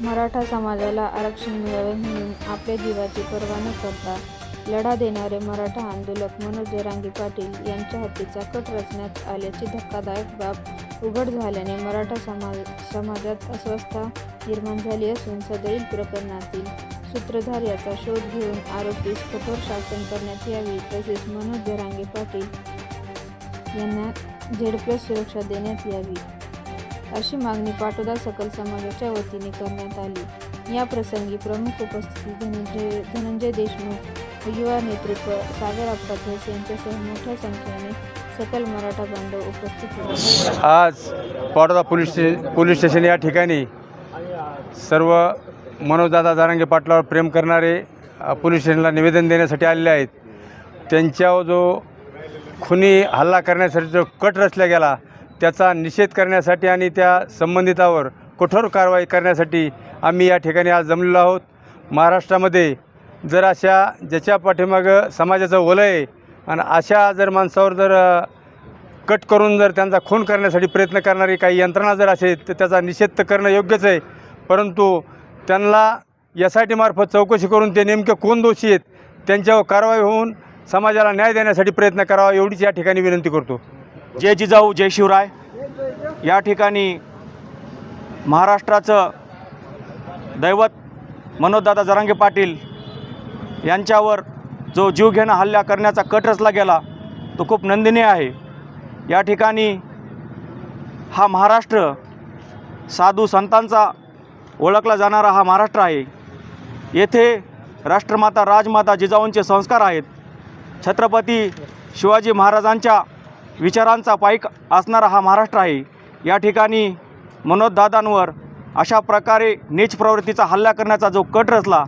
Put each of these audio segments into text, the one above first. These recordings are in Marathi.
मराठा समाजाला आरक्षण मिळावे म्हणून आपल्या जीवाची पर्वा न करता लढा देणारे मराठा आंदोलक मनोज जरांगे पाटील यांच्या हत्येचा कट रचण्यात आल्याची धक्कादायक बाब उघड झाल्याने मराठा समाज समाजात अस्वस्थता निर्माण झाली असून सदरील प्रकरणातील सूत्रधार याचा शोध घेऊन आरोपीस कठोर शासन करण्यात यावी तसेच मनोज जरांगे पाटील यांना झेड प्लस सुरक्षा देण्यात यावी. अशी मागणी पाटोदा सकल समाजाच्या वतीने करण्यात आली. या प्रसंगी प्रमुख उपस्थिती धनंजय धनंजय देशमुख युवा नेतृत्व सागर अप्पाधस यांच्यासह मोठ्या संख्येने सकल मराठा बांधव उपस्थित होते. आज Patoda police stay police station या ठिकाणी सर्व मनोजदादा जारांगे पाटलावर प्रेम करणारे पोलीस स्टेशनला निवेदन देण्यासाठी आलेले आहेत. त्यांच्यावर जो खुनी हल्ला करण्यासाठी जो कट रचला गेला त्याचा निषेध करण्यासाठी आणि त्या संबंधितावर कठोर कारवाई करण्यासाठी आम्ही या ठिकाणी आज जमलेलो आहोत. महाराष्ट्रामध्ये जर अशा ज्याच्या पाठीमागं समाजाचं वलय आहे आणि अशा जर माणसावर जर कट करून जर त्यांचा खून करण्यासाठी प्रयत्न करणारी काही यंत्रणा जर असेल तर त्याचा निषेध तर करणं योग्यच आहे. परंतु त्यांना एस आय टीमार्फत चौकशी करून ते नेमके कोण दोषी आहेत त्यांच्यावर कारवाई होऊन समाजाला न्याय देण्यासाठी प्रयत्न करावा एवढीच या ठिकाणी विनंती करतो. जय जिजाऊ जय शिवराय. या ठिकाणी महाराष्ट्राचं दैवत मनोजदादा जरांगे पाटील यांच्यावर जो जीवघेणा हल्ला करण्याचा कट रचला गेला तो खूप नंदनीय आहे. या ठिकाणी हा महाराष्ट्र साधू संतांचा ओळखला जाणारा हा महाराष्ट्र आहे. येथे राष्ट्रमाता राजमाता जिजाऊंचे संस्कार आहेत. छत्रपती शिवाजी महाराजांच्या विचारांचा पाईक असणारा हा महाराष्ट्र आहे. या ठिकाणी मनोजदादांवर अशा प्रकारे नीच प्रवृत्तीचा हल्ला करण्याचा जो कट रचला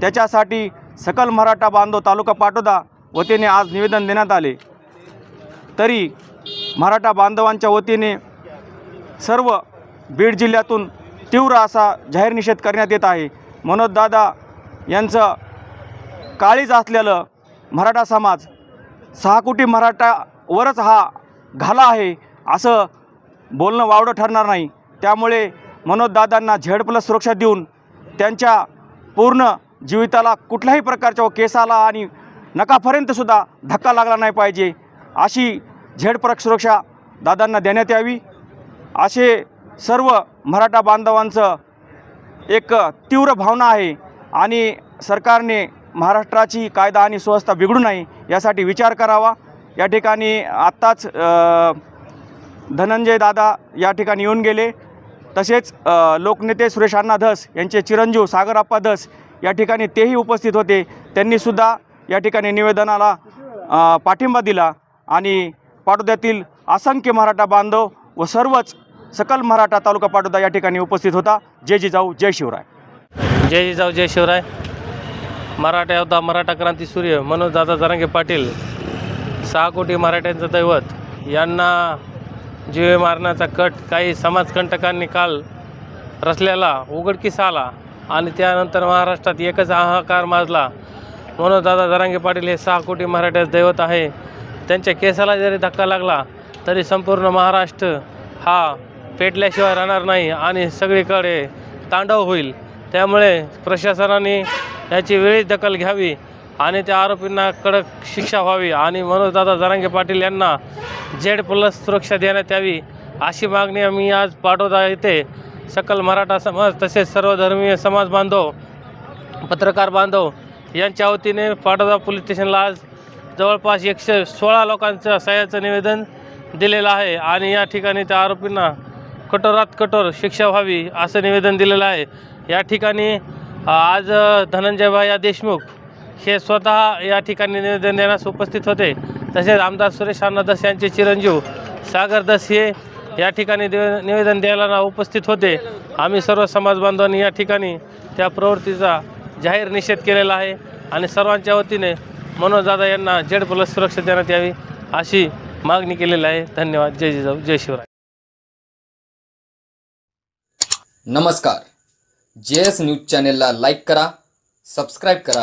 त्याच्यासाठी सकल मराठा बांधव तालुका पाटोदा वतीने आज निवेदन देण्यात आले. तरी मराठा बांधवांच्या वतीने सर्व बीड जिल्ह्यातून तीव्र असा जाहीर निषेध करण्यात येत आहे. मनोजदादा यांचं काळीज असलेलं मराठा समाज सहा कोटी मराठा वरच हा घाला आहे असं बोलणं वावडं ठरणार नाही. त्यामुळे मनोजदादांना झेड प्लस सुरक्षा देऊन त्यांच्या पूर्ण जीविताला कुठल्याही प्रकारच्या केसाला आणि नकापर्यंतसुद्धा धक्का लागला नाही पाहिजे. अशी झेड सुरक्षा दादांना देण्यात यावी. असे सर्व मराठा बांधवांचं एक तीव्र भावना आहे आणि सरकारने महाराष्ट्राची कायदा आणि सुव्यवस्था बिघडू नये यासाठी विचार करावा. या ठिकाणी आत्ताच धनंजय दादा या ठिकाणी येऊन गेले. तसेच लोकनेते सुरेश अण्णा धस यांचे चिरंजीव सागरप्पा धस या ठिकाणी तेही उपस्थित होते. त्यांनीसुद्धा या ठिकाणी निवेदनाला पाठिंबा दिला आणि पाटोद्यातील असंख्य मराठा बांधव व सर्वच सकल मराठा तालुका पाटोदा या ठिकाणी उपस्थित होता. जय जिजाऊ जय शिवराय. जय जिजाऊ जय शिवराय. मराठा योद्धा मराठा क्रांती सूर्य मनोज दादा जरांगे पाटील सहा कोटी मराठ्यांचं दैवत यांना जीवे मारण्याचा कट काही समाजकंटकांनी काल रचलेला उघडकीस आला आणि त्यानंतर महाराष्ट्रात एकच हाहाकार माजला. म्हणून दादा दरांगे पाटील हे सहा कोटी मराठ्याचं दैवत आहे. त्यांच्या केसाला जरी धक्का लागला तरी संपूर्ण महाराष्ट्र हा पेटल्याशिवाय राहणार नाही आणि सगळीकडे तांडव होईल. त्यामुळे प्रशासनाने याची वेळीच दखल घ्यावी. आणि त्या आरोपींना कडक शिक्षा व्हावी आणि मनोजदादा जरांगे पाटील यांना झेड प्लस सुरक्षा देण्यात यावी अशी मागणी आम्ही आज पाठवता येथे सकल मराठा समाज तसेच सर्वधर्मीय समाज बांधव पत्रकार बांधव यांच्या वतीने पाटोदा पोलीस स्टेशनला आज जवळपास एकशे सोळा लोकांचं सह्याचं निवेदन दिलेलं आहे आणि या ठिकाणी त्या आरोपींना कठोरात कठोर शिक्षा व्हावी असं निवेदन दिलेलं आहे. या ठिकाणी आज अ, धनंजयभाई देशमुख हे स्वतः या ठिकाणी निवेदन देण्यास उपस्थित होते. तसेच आमदार सुरेश अण्णा दस यांचे चिरंजीव सागर दस हे या ठिकाणी निवेदन द्यायला उपस्थित होते. आम्ही सर्व समाज बांधवांनी या ठिकाणी त्या प्रवृत्तीचा जाहीर निषेध केलेला आहे आणि सर्वांच्या वतीने मनोजदादा यांना जेड प्लस सुरक्षा देण्यात यावी अशी मागणी केलेली आहे. धन्यवाद. जय जिजाऊ. जय शिवराय. नमस्कार. जे एस न्यूज चॅनेलला लाईक करा सबस्क्राईब करा